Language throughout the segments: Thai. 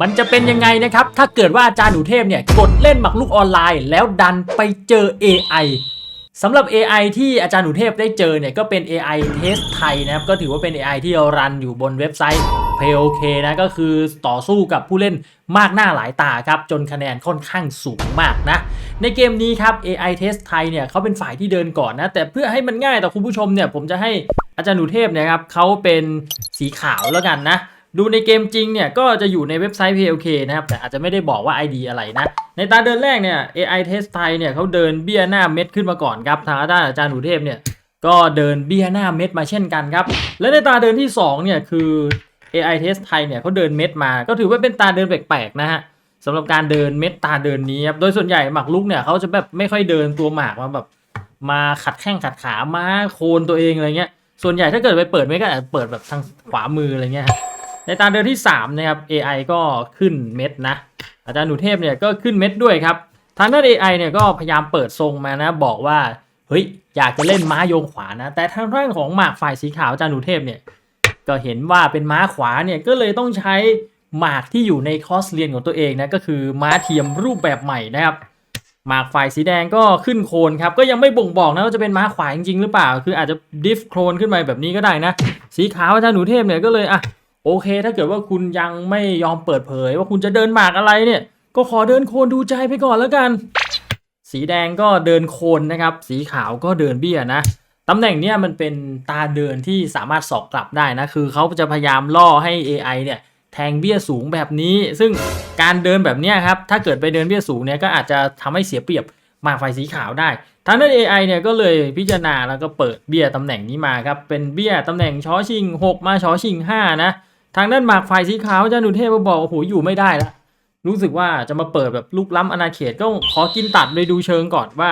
มันจะเป็นยังไงนะครับ ถ้าเกิดว่าอาจารย์หนูเทพเนี่ยกดเล่นหมากรุกออนไลน์ แล้วดันไปเจอ AI สำหรับ AI ที่อาจารย์หนูเทพได้เจอเนี่ยก็เป็น AI เทสไทยนะครับ ก็ถือว่าเป็น AI ที่รันอยู่บนเว็บไซต์ p a o k นะก็คือต่อสู้กับผู้เล่นมากหน้าหลายตาครับ จนคะแนนค่อนข้างสูงมากนะ ในเกมนี้ครับ AI Test ไทยเนี่ยเขาเป็นฝ่ายที่เดินก่อนนะ แต่เพื่อให้มันง่ายต่อคุณผู้ชมเนี่ยผมจะให้อาจารย์หนูเทพเนะครับเขาเป็นสีขาวแล้วกันนะ ดูในเกมจริงเนี่ยก็จะอยู่ในเว็บไซต์ PLK นะครับแต่อาจจะไม่ได้บอกว่า ID อะไรนะ ในตาเดินแรกเนี่ย AI Test ไทยเนี่ยเขาเดินเบี้ยหน้าเม็ดขึ้นมาก่อนครับทางด้านอาจารย์หนูเทพเนี่ยก็เดินเบี้ยหน้าเม็ดมาเช่นกันครับ และในตาเดินที่สองเนี่ยคือ AI Test ไทยเนี่ยเขาเดินเม็ดมา ก็ถือว่าเป็นตาเดินแปลกๆนะฮะสำหรับการเดินเม็ดตาเดินนี้ครับโดยส่วนใหญ่หมากลุกเนี่ยเขาจะแบบไม่ค่อยเดินตัวหมากมาแบบมาขัดแข้งขัดขามาโคนตัวเองอะไรเงี้ยส่วนใหญ่ถ้าเกิดไปเปิดไม่ก็อาจจะเปิดแบบทางขวามืออะไรเงี้ยฮะ ในตาเดินที่ 3 นะครับ AI ก็ขึ้นเม็ดนะ อาจารย์หนูเทพเนี่ยก็ขึ้นเม็ดด้วยครับ ทางด้าน AI เนี่ยก็พยายามเปิดทรงมานะ บอกว่า เฮ้ย อยากจะเล่นม้าโยงขวานะ แต่ทางด้านของหมากฝ่ายสีขาวอาจารย์หนูเทพเนี่ย ก็เห็นว่าเป็นม้าขวาเนี่ย ก็เลยต้องใช้หมากที่อยู่ในคอร์สเรียนของตัวเองนะ ก็คือม้าเทียมรูปแบบใหม่นะครับหมากฝ่ายสีแดงก็ขึ้นโคลนครับ ก็ยังไม่บ่งบอกนะว่าจะเป็นม้าขวาจริงๆหรือเปล่า คืออาจจะดิฟโคลนขึ้นมาแบบนี้ก็ได้นะ สีขาวอาจารย์หนูเทพเนี่ยก็เลยอะ โอเค ถ้าเกิดว่าคุณยังไม่ยอมเปิดเผย ว่าคุณจะเดินหมากอะไรเนี่ย ก็ขอเดินโคนดูใจไปก่อนแล้วกัน สีแดงก็เดินโคนนะครับ สีขาวก็เดินเบี้ยนะตำแหน่งเนี้ยมันเป็นตาเดินที่สามารถสอกกลับได้นะ คือเขาจะพยายามล่อให้ AI เนี่ยแทงเบี้ยสูงแบบนี้ ซึ่งการเดินแบบเนี้ยครับ ถ้าเกิดไปเดินเบี้ยสูงเนี่ยก็อาจจะทำให้เสียเปรียบหมากไฟสีขาวได้ทางด้าน AI เนี่ยก็เลยพิจารณาแล้วก็เปิดเบี้ยตำแหน่งนี้มาครับ เป็นเบี้ยตำแหน่งช้อชิง 6 มาช้อชิง 5 นะ ทางด้านหมากไฟสีขาวอาจาหนุเทพบอกโอ้โหอยู่ไม่ได้ละรู้สึกว่าจะมาเปิดแบบลุกล้ำอาณาเขตก็ขอกินตัดเลยดูเชิงก่อนว่า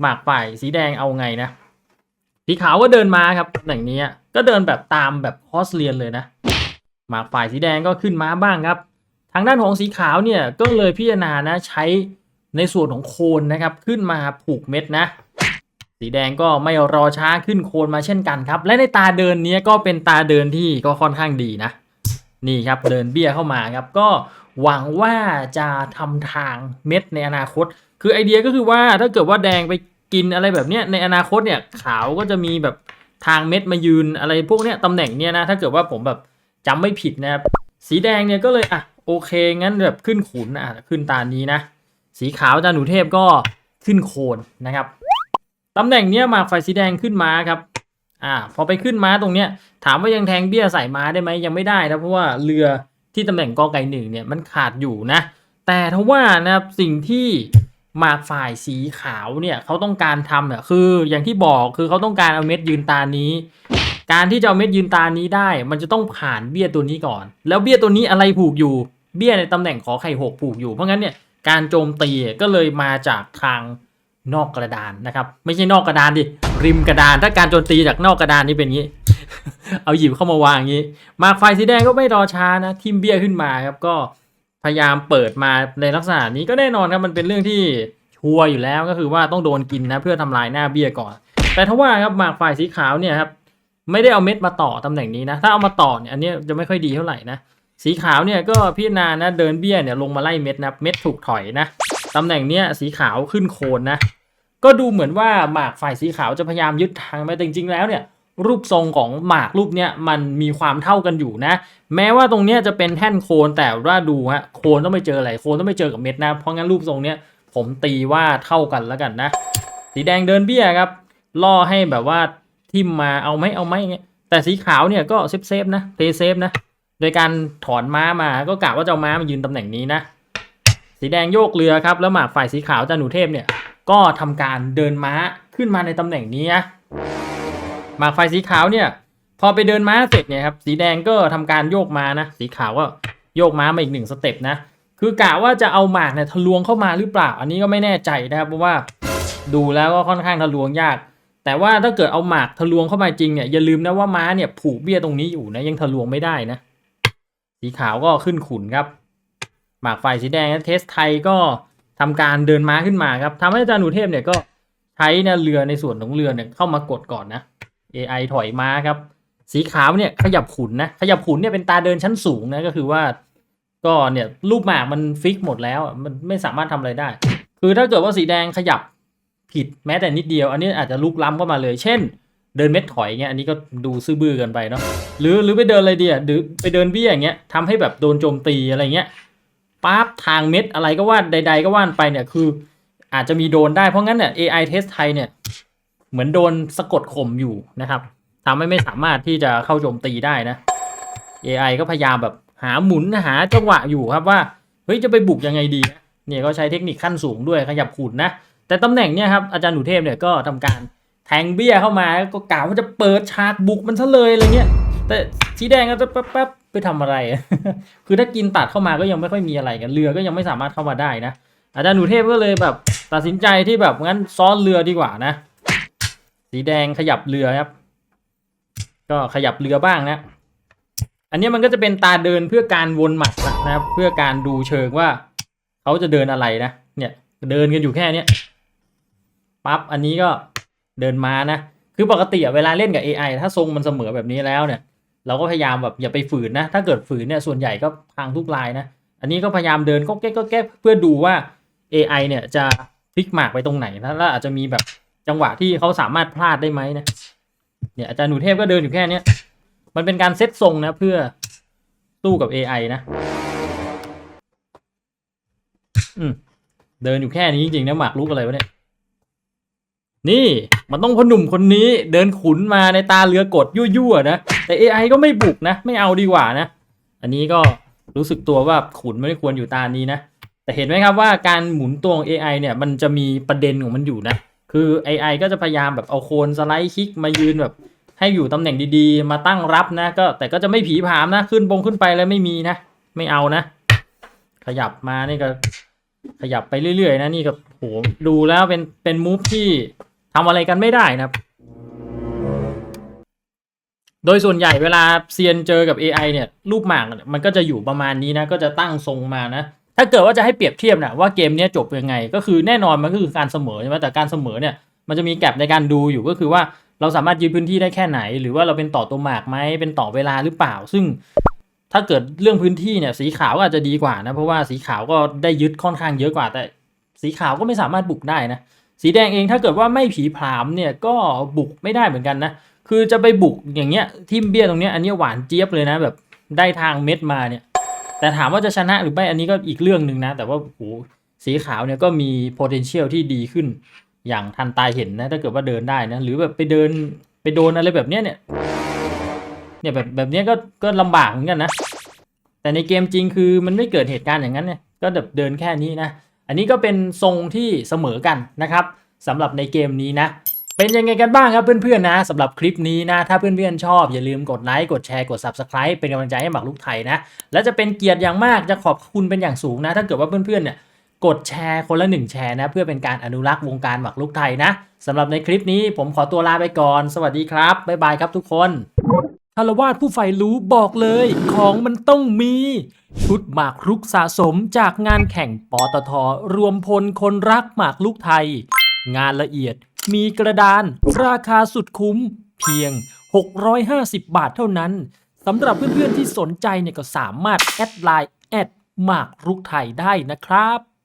หมากฝ่ายสีแดงเอาไงนะสีขาวก็เดินมาครับตำแหน่งนี้ก็เดินแบบตามแบบคอสเรียนเลยนะ หมากฝ่ายสีแดงก็ขึ้นมาบ้างครับ ทางด้านของสีขาวเนี่ยก็เลยพิจารณานะใช้ในส่วนของโคนนะครับ ขึ้นมาผูกเม็ดนะ สีแดงก็ไม่รอช้าขึ้นโคนมาเช่นกันครับ และในตาเดินนี้ก็เป็นตาเดินที่ก็ค่อนข้างดีนะ นี่ครับเดินเบี้ยเข้ามาครับก็หวังว่าจะทำทางเม็ดในอนาคต คือไอเดียก็คือว่าถ้าเกิดว่าแดงไปกินอะไรแบบเนี้ยในอนาคตเนี่ยขาวก็จะมีแบบทางเม็ดมายืนอะไรพวกเนี้ยตำแหน่งเนี้ยนะถ้าเกิดว่าผมแบบจำไม่ผิดนะครับสีแดงเนี่ยก็เลยอะโอเคงั้นแบบขึ้นขุนอะขึ้นตานี้นะ สีขาวจารย์หนูเทพก็ขึ้นโคนนะครับตำแหน่งเนี้ยหมากไฟสีแดงขึ้นมาครับ อ่าพอไปขึ้นม้าตรงเนี้ยถามว่ายังแทงเบี้ยใส่ม้าได้ไหมยังไม่ได้นะเพราะว่าเรือที่ตำแหน่งกอไก่หนึ่งเนี่ยมันขาดอยู่นะ แต่ทว่านะครับสิ่งที่มาฝ่ายสีขาวเนี่ยเขาต้องการทำเนี่ยคืออย่างที่บอกคือเขาต้องการเอาเม็ดยืนตานี้ การที่จะเอาเม็ดยืนตานี้ได้ มันจะต้องผ่านเบี้ยตัวนี้ก่อน แล้วเบี้ยตัวนี้อะไรผูกอยู่เบี้ยในตำแหน่งขอไข่หกผูกอยู่เพราะงั้นเนี่ยการโจมตีก็เลยมาจากทางนอกกระดานนะครับ ไม่ใช่นอกกระดานดิ ริมกระดาน ถ้าการโจมตีจากนอกกระดานนี่เป็นอย่างนี้ เอาหยิบเข้ามาวางอย่างนี้หมากไฟสีแดงก็ไม่รอช้านะทิมเบี้ยขึ้นมาครับก็พยายามเปิดมาในลักษณะนี้ก็แน่นอนครับมันเป็นเรื่องที่ชัวร์อยู่แล้วก็คือว่าต้องโดนกินนะเพื่อทำลายหน้าเบี้ยก่อน แต่ถ้าว่าครับหมากฝ่ายสีขาวเนี่ยครับไม่ได้เอาเม็ดมาต่อตำแหน่งนี้นะ ถ้าเอามาต่อเนี่ยอันนี้จะไม่ค่อยดีเท่าไหร่นะ สีขาวเนี่ยก็พิจารณานะเดินเบี้ยเนี่ยลงมาไล่เม็ดนะเม็ดถูกถอยนะตำแหน่งเนี้ยสีขาวขึ้นโคนนะ ก็ดูเหมือนว่าหมากฝ่ายสีขาวจะพยายามยึดทางไปแต่จริงๆแล้วเนี่ยรูปทรงของหมากรูปเนี้ยมันมีความเท่ากันอยู่นะ แม้ว่าตรงเนี้ยจะเป็นแท่นโคนแต่ว่าดูฮะโคนต้องไปเจออะไรโคนต้องไปเจอกับเม็ดนะ เพราะงั้นรูปทรงเนี้ยผมตีว่าเท่ากันแล้วกันนะ สีแดงเดินเบี้ยครับล่อให้แบบว่าทิมมาเอาไหมเอาไหมอย่างเงี้ยแต่สีขาวเนี่ยก็เซฟเซฟนะเพย์เซฟนะโดยการถอนม้ามาก็กะว่าจะเอาม้ามายืนตำแหน่งนี้นะ สีแดงโยกเรือครับแล้วหมากฝ่ายสีขาวจาหนูเทพเนี่ย ก็ทำการเดินม้าขึ้นมาในตำแหน่งนี้นะหมากไฟสีขาวเนี่ยพอไปเดินม้าเสร็จเนี่ยครับสีแดงก็ทำการโยกม้านะสีขาวก็โยกม้ามาอีกหนึ่งสเต็ปนะคือกะว่าจะเอาหมากเนี่ยทะลวงเข้ามาหรือเปล่า อันนี้ก็ไม่แน่ใจนะครับเพราะว่าดูแล้วก็ค่อนข้างทะลวงยาก แต่ว่าถ้าเกิดเอาหมากทะลวงเข้ามาจริงเนี่ยอย่าลืมนะว่าม้าเนี่ยผูกเบี้ยตรงนี้อยู่นะยังทะลวงไม่ได้นะสีขาวก็ขึ้นขุนครับ หมากไฟสีแดงเทสไทยก็ ทำการเดินม้าขึ้นมาครับทำให้อาจารย์หนูเทพเนี่ยก็ใช้นะเรือในส่วนของเรือเนี่ยเข้ามากดก่อนนะ AI ถอยม้าครับ สีขาวเนี่ยขยับขุนนะขยับขุนเนี่ยเป็นตาเดินชั้นสูงนะก็คือว่า ก็เนี่ยรูปหมากมันฟิกหมดแล้วมันไม่สามารถทำอะไรได้ คือถ้าเกิดว่าสีแดงขยับผิดแม้แต่นิดเดียว อันนี้อาจจะลุกล้ำเข้ามาเลย เช่น เดินเม็ดถอยเงี้ยอันนี้ก็ดูซื่อบื้อเกินไปเนาะหรือหรือไปเดินอะไรเดียหรือไปเดินเบี้ยอย่างเงี้ยทำให้แบบโดนโจมตีอะไรเงี้ย ปั๊บทางเม็ดอะไรก็ว่าใด ๆ ก็ว่านไปเนี่ยคือ อาจจะมีโดนได้เพราะงั้นเนี่ย AI test ไทยเนี่ย เหมือนโดนสะกดข่มอยู่นะครับทำให้ไม่สามารถที่จะเข้าโจมตีได้นะ AI ก็พยายามแบบหาหมุนหาจังหวะอยู่ครับว่าเฮ้ยจะไปบุกยังไงดีเนี่ยก็ใช้เทคนิคขั้นสูงด้วยขยับขุนนะ แต่ตำแหน่งเนี่ยครับอาจารย์หนูเทพเนี่ยก็ทำการแทงเบี้ยเข้ามาก็กล่าวว่าจะเปิดฉากบุกมันซะเลยอะไรเงี้ยแต่สีแดงก็จะแป๊บ ๆไปทำอะไร คือถ้ากินตัดเข้ามาก็ยังไม่ค่อยมีอะไรกันเรือก็ยังไม่สามารถเข้ามาได้นะ อาจารย์หนูเทพก็เลยแบบ ตัดสินใจที่แบบงั้นซ้อนเรือดีกว่านะ สีแดงขยับเรือครับ ก็ขยับเรือบ้างนะ อันนี้มันก็จะเป็นตาเดินเพื่อการวนหมัดนะครับ เพื่อการดูเชิงว่าเขาจะเดินอะไรนะ เนี่ยเดินกันอยู่แค่เนี้ยปั๊บอันนี้ก็เดินมานะ คือปกติอะเวลาเล่นกับ AI ถ้าทรงมันเสมอแบบนี้แล้วเนี่ย เราก็พยายามแบบอย่าไปฝืนนะ ถ้าเกิดฝืนเนี่ยส่วนใหญ่ก็พังทุกลายนะ อันนี้ก็พยายามเดินก็แก้ก็แก้เพื่อดูว่า AI เนี่ยจะพลิกหมากไปตรงไหนนะแล้วอาจจะมีแบบจังหวะที่เขาสามารถพลาดได้ไหมนะเนี่ยอาจารย์หนูเทพก็เดินอยู่แค่เนี้ยมันเป็นการเซตทรงนะเพื่อสู้กับ AI นะ อืมเดินอยู่แค่นี้จริงๆนะหมากลุกอะไรวะเนี่ย นี่มันต้องพอหนุ่มคนนี้เดินขุนมาในตาเรือกดยั่วๆนะ แต่ AI ก็ไม่บุกนะ ไม่เอาดีกว่านะ อันนี้ก็รู้สึกตัวว่าขุนไม่ควรอยู่ตานี้นะ แต่เห็นไหมครับว่าการหมุนตัวของ AI เนี่ยมันจะมีประเด็นของมันอยู่นะ คือ AI ก็จะพยายามแบบเอาโคนสไลด์คลิกมายืนแบบ ให้อยู่ตำแหน่งดีๆ มาตั้งรับนะ ก็แต่ก็จะไม่ผีผามนะ ขึ้นบงขึ้นไปแล้วไม่มีนะ ไม่เอานะ ขยับมานี่ก็ขยับไปเรื่อยๆนะนี่ก็โหดูแล้วเป็นเป็นมูฟที่ ทำอะไรกันไม่ได้นะครับ โดยส่วนใหญ่เวลาเซียนเจอกับ AI เนี่ยรูปหมากมันก็จะอยู่ประมาณนี้นะ ก็จะตั้งทรงมานะ ถ้าเกิดว่าจะให้เปรียบเทียบนะว่าเกมนี้จบยังไง ก็คือแน่นอนมันก็คือการเสมอใช่ไหมแต่การเสมอเนี่ยมันจะมีแกลบในการดูอยู่ก็คือว่าเราสามารถยืนพื้นที่ได้แค่ไหน หรือว่าเราเป็นต่อตัวหมากไหมเป็นต่อเวลาหรือเปล่า ซึ่งถ้าเกิดเรื่องพื้นที่เนี่ยสีขาวอาจจะดีกว่านะ เพราะว่าสีขาวก็ได้ยึดค่อนข้างเยอะกว่าแต่ สีขาวก็ไม่สามารถบุกได้นะ สีแดงเองถ้าเกิดว่าไม่ผีผามเนี่ยก็บุกไม่ได้เหมือนกันนะ คือจะไปบุกอย่างเงี้ยทิมเบี้ยตรงเนี้ยอันนี้หวานเจี๊ยบเลยนะแบบได้ทางเม็ดมาเนี่ย แต่ถามว่าจะชนะหรือไม่อันนี้ก็อีกเรื่องหนึ่งนะ แต่ว่าโหสีขาวเนี่ยก็มี potential ที่ดีขึ้น อย่างทันตาเห็นนะถ้าเกิดว่าเดินได้นะ หรือแบบไปเดินไปโดนอะไรแบบเนี้ยเนี่ยเนี่ยแบบแบบเนี้ยก็ก็ลำบากเหมือนกันนะ แต่ในเกมจริงคือมันไม่เกิดเหตุการณ์อย่างนั้นเนี่ยก็แบบเดินแค่นี้นะ อันนี้ก็เป็นทรงที่เสมอกันนะครับสำหรับในเกมนี้นะ เป็นยังไงกันบ้างครับเพื่อนๆนะสำหรับคลิปนี้นะ ถ้าเพื่อนๆชอบ อย่าลืมกดไลค์กดแชร์กด Subscribe เป็นกำลังใจให้หมักลูกไทยนะ และจะเป็นเกียรติอย่างมากจะขอบคุณเป็นอย่างสูงนะ ถ้าเกิดว่าเพื่อนๆเนี่ยกดแชร์คนละหนึ่งแชร์นะ เพื่อเป็นการอนุรักษ์วงการหมักลูกไทยนะสำหรับในคลิปนี้ผมขอตัวลาไปก่อน สวัสดีครับบ๊ายบายครับทุกคน คารวาสผู้ใฝ่รู้บอกเลยของมันต้องมี ชุดหมากรุกสะสมจากงานแข่งปตท รวมพลคนรักหมากลุกไทย งานละเอียดมีกระดาน ราคาสุดคุ้ม เพียง 650 บาทเท่านั้นสำหรับเพื่อนๆที่สนใจเนี่ยก็สามารถแอดไลน์แอดหมากรุกไทยได้นะครับ